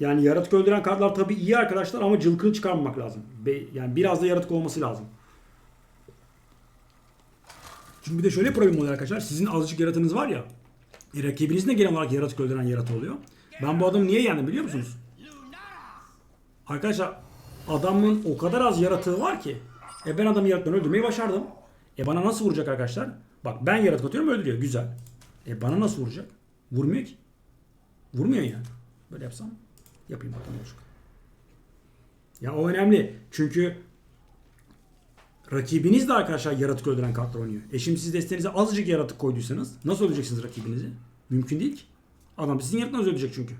Yani yaratık öldüren kartlar tabii iyi arkadaşlar ama cılkını çıkarmamak lazım. Yani biraz da yaratık olması lazım. Çünkü bir de şöyle bir problem oluyor arkadaşlar. Sizin azıcık yaratığınız var ya. E, rakibinizin de genel olarak yaratık öldüren yaratı oluyor. Ben bu adamı niye yendim biliyor musunuz? Arkadaşlar adamın o kadar az yaratığı var ki. E ben adamı yaratıktan öldürmeyi başardım. E bana nasıl vuracak arkadaşlar? Bak ben yaratık atıyorum öldürüyor. Güzel. E bana nasıl vuracak? Vurmuyor ki. Vurmuyor yani. Böyle yapsam yapayım bakalım olacak. Ya o önemli. Çünkü rakibiniz de arkadaşlar yaratık öldüren kartlar oynuyor. E şimdi siz desteğinize azıcık yaratık koyduysanız nasıl öldüreceksiniz rakibinizi? Mümkün değil ki. Adam sizin yaratığınızı öldürecek çünkü.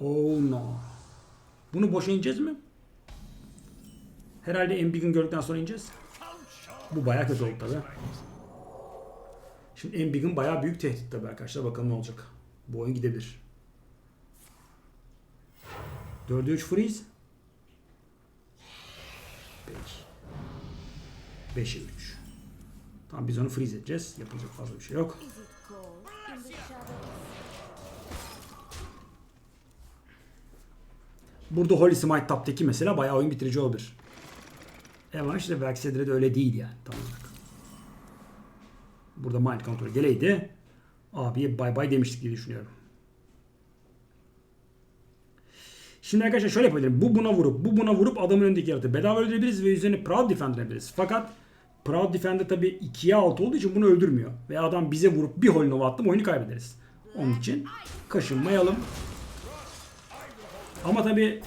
Oh no. Bunu boşa ineceğiz mi? Herhalde Embiggen gördükten sonra ineceğiz. Bu bayağı kötü oldu tabi. Şimdi Embiggen bayağı büyük tehdit tabi arkadaşlar. Bakalım ne olacak. Bu oyun gidebilir. 4'e 3 freeze. Peki. 5'e 3. Tamam biz onu freeze edeceğiz. Yapılacak fazla bir şey yok. Burada Holy Smite Tap'taki mesela bayağı oyun bitirici olabilir. Ama işte Vexedre de öyle değil yani tam olarak. Burada Mind Control geleydi. Abiye bay bay demiştik diye düşünüyorum. Şimdi arkadaşlar şöyle yapabilirim. Bu buna vurup, bu buna vurup adamın önündeki yaratığı bedava öldürebiliriz ve üzerine Proud Defender edebiliriz. Fakat Proud Defender tabi 2'ye 6 olduğu için bunu öldürmüyor. Ve adam bize vurup bir Holy Nova attım oyunu kaybederiz. Onun için kaşınmayalım. Ama tabi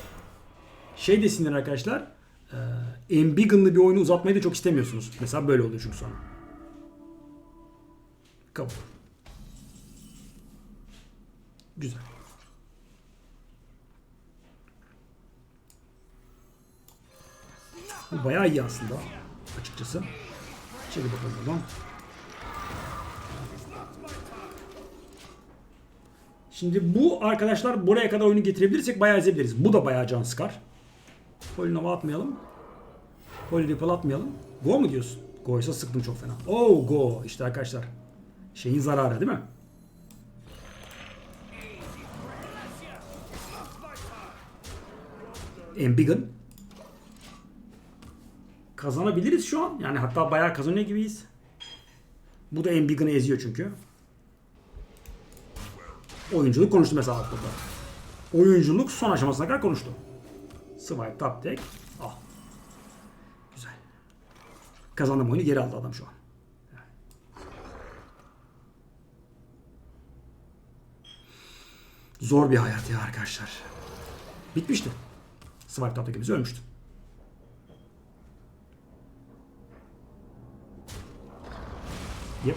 şey desinler arkadaşlar. E, Embiggen'lı bir oyunu uzatmayı da çok istemiyorsunuz. Mesela böyle oluyor çünkü sonra. Kabul. Güzel. Bu bayağı iyi aslında. Açıkçası. Çekil bakalım buradan. Şimdi bu arkadaşlar buraya kadar oyunu getirebilirsek bayağı ezebiliriz. Bu da bayağı can sıkar. Polinova atmayalım. Poliripal atmayalım. Go mu diyorsun? Go'ysa sıktım çok fena. Oh go. İşte arkadaşlar. Şeyin zararı değil mi? Embiggen. Kazanabiliriz şu an. Yani hatta bayağı kazanıyor gibiyiz. Bu da Embiggen'ı eziyor çünkü. Oyunculuk konuştu mesela burada. Oyunculuk son aşamasına kadar konuştu. Swipe tap tek. Ah. Güzel. Kazandım oyunu geri aldı adam şu an. Zor bir hayat ya arkadaşlar. Bitmişti. Swipe tap tekimiz ölmüştü. Yep.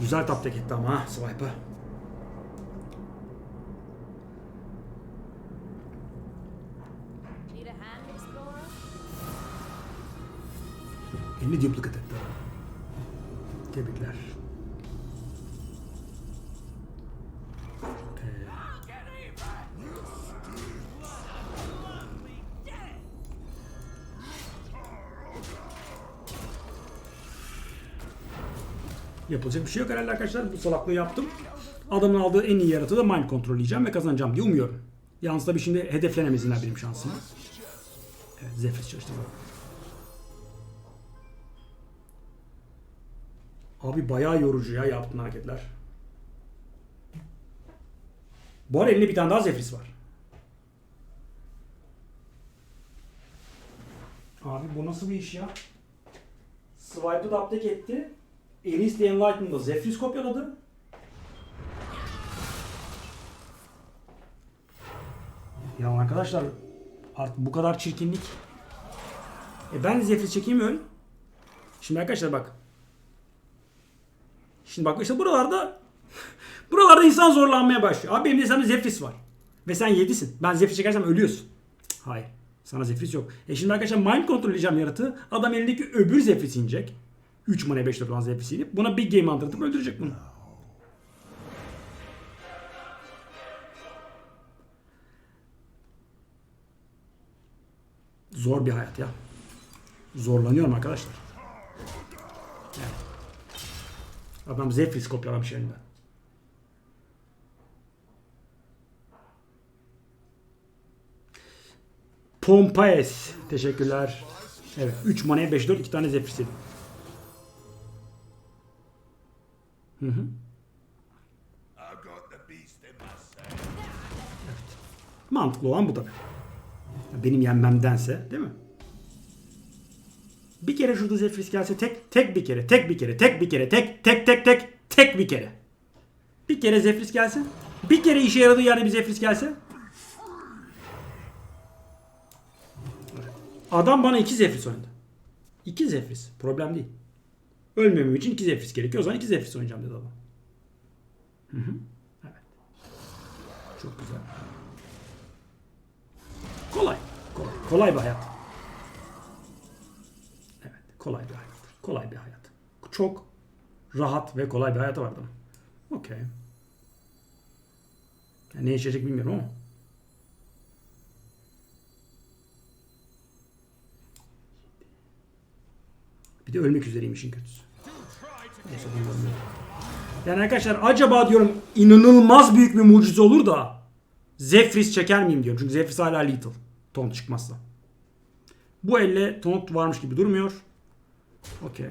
Güzel tap tek etti ama ha swipe'ı. 50 duplicate etti. Tebrikler. Yapılacak bir şey yok herhalde arkadaşlar. Bu salaklığı yaptım. Adamın aldığı en iyi yaratığı da mind yiyeceğim ve kazanacağım diye umuyorum. Yalnız tabii şimdi hedeflenemezinler benim şansıma. Evet Zephyr çalıştı. Abi bayağı yorucu ya yaptığın hareketler. Bu arada elinde bir tane daha Zephyrs var. Abi bu nasıl bir iş ya? Swipe'ı da update etti. Elis de Enlightened'da Zephyrs kopyaladı. Ya arkadaşlar artık bu kadar çirkinlik. E ben Zephyrs çekeyim öl. Şimdi arkadaşlar bak. Şimdi bak işte buralarda buralarda insan zorlanmaya başlıyor. Abi benim de sana zefris var. Ve sen yedisin. Ben zefris çekersem ölüyorsun. Hayır. Sana zefris yok. E şimdi arkadaşlar mind kontrol edeceğim yaratığı. Adam elindeki öbür zefris inecek. 3 mana 5 olan zefris inip buna big game andırtıp öldürecek bunu. Zor bir hayat ya. Zorlanıyorum arkadaşlar. Evet. Adam Zephyrs kopyalamış elinden. Pompaes. Teşekkürler. Evet. 3 manaya 5 4 2 tane Zephyrs yedim. Hı hı. Sight. Mantıklı olan bu tabii. Benim yenmemdense değil mi? Bir kere şurada Zephyrs gelse tek tek bir kere tek bir kere tek bir kere tek tek tek tek tek bir kere. Bir kere Zephyrs gelse. Bir kere işe yaradığı yerde bir Zephyrs gelse. Adam bana iki Zephyrs oynadı. İki Zephyrs. Problem değil. Ölmemem için iki Zephyrs gerekiyor. O zaman iki Zephyrs oynayacağım dedi adam. Hı hı. Evet. Çok güzel. Kolay. Kolay, kolay bir hayat. Kolay bir hayat. Kolay bir hayat. Çok rahat ve kolay bir hayatı vardı. Okey. Yani ne yaşayacak bilmiyorum ama. Bir de ölmek üzereyim işin kötüsü. Neyse bunu görmüyorum. Yani arkadaşlar acaba diyorum inanılmaz büyük bir mucize olur da Zephyrs çeker miyim diyorum. Çünkü Zephyrs hala lethal. Taunt çıkmazsa. Bu elle taunt varmış gibi durmuyor. Okey.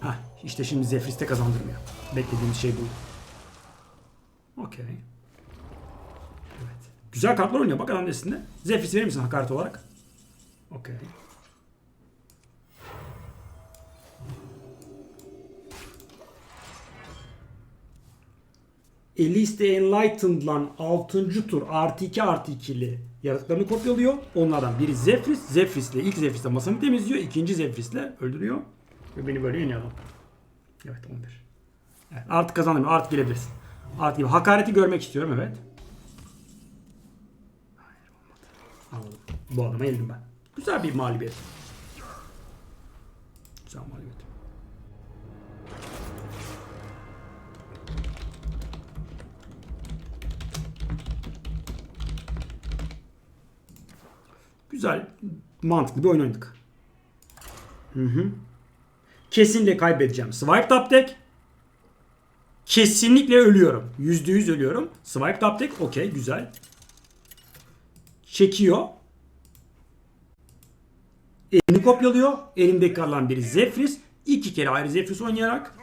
Hah işte şimdi Zephyrs de kazandırmıyor. Beklediğimiz şey bu. Okey. Evet. Güzel kartlar oynuyor bak adam destinde. Zephyrs verir misin hakaret olarak? Okey. Elise Enlightened'lan 6. tur artı 2 artı 2'li yaratıklarını kopyalıyor. Onlardan biri Zephyrs. Zephyr's'le ilk Zephyr's'le masamı temizliyor. ikinci Zephyr's'le öldürüyor. Ve beni böyle yeniyor adam. Evet 11. Evet, artık kazandım. Artık gelebilirsin. Artık gibi. Hakareti görmek istiyorum evet. Hayır olmadı. Anladım. Bu adama yenildim ben. Güzel bir mağlubiyet. Güzel mağlubiyet. Güzel, mantıklı bir oyun oynadık. Hı hı. Kesinlikle kaybedeceğim. Swipe top deck. Kesinlikle ölüyorum. Yüzde yüz ölüyorum. Swipe top deck. Okey, güzel. Çekiyor. Elini kopyalıyor. Elimdeki kalan biri Zephyrs. İki kere ayrı Zephyrs oynayarak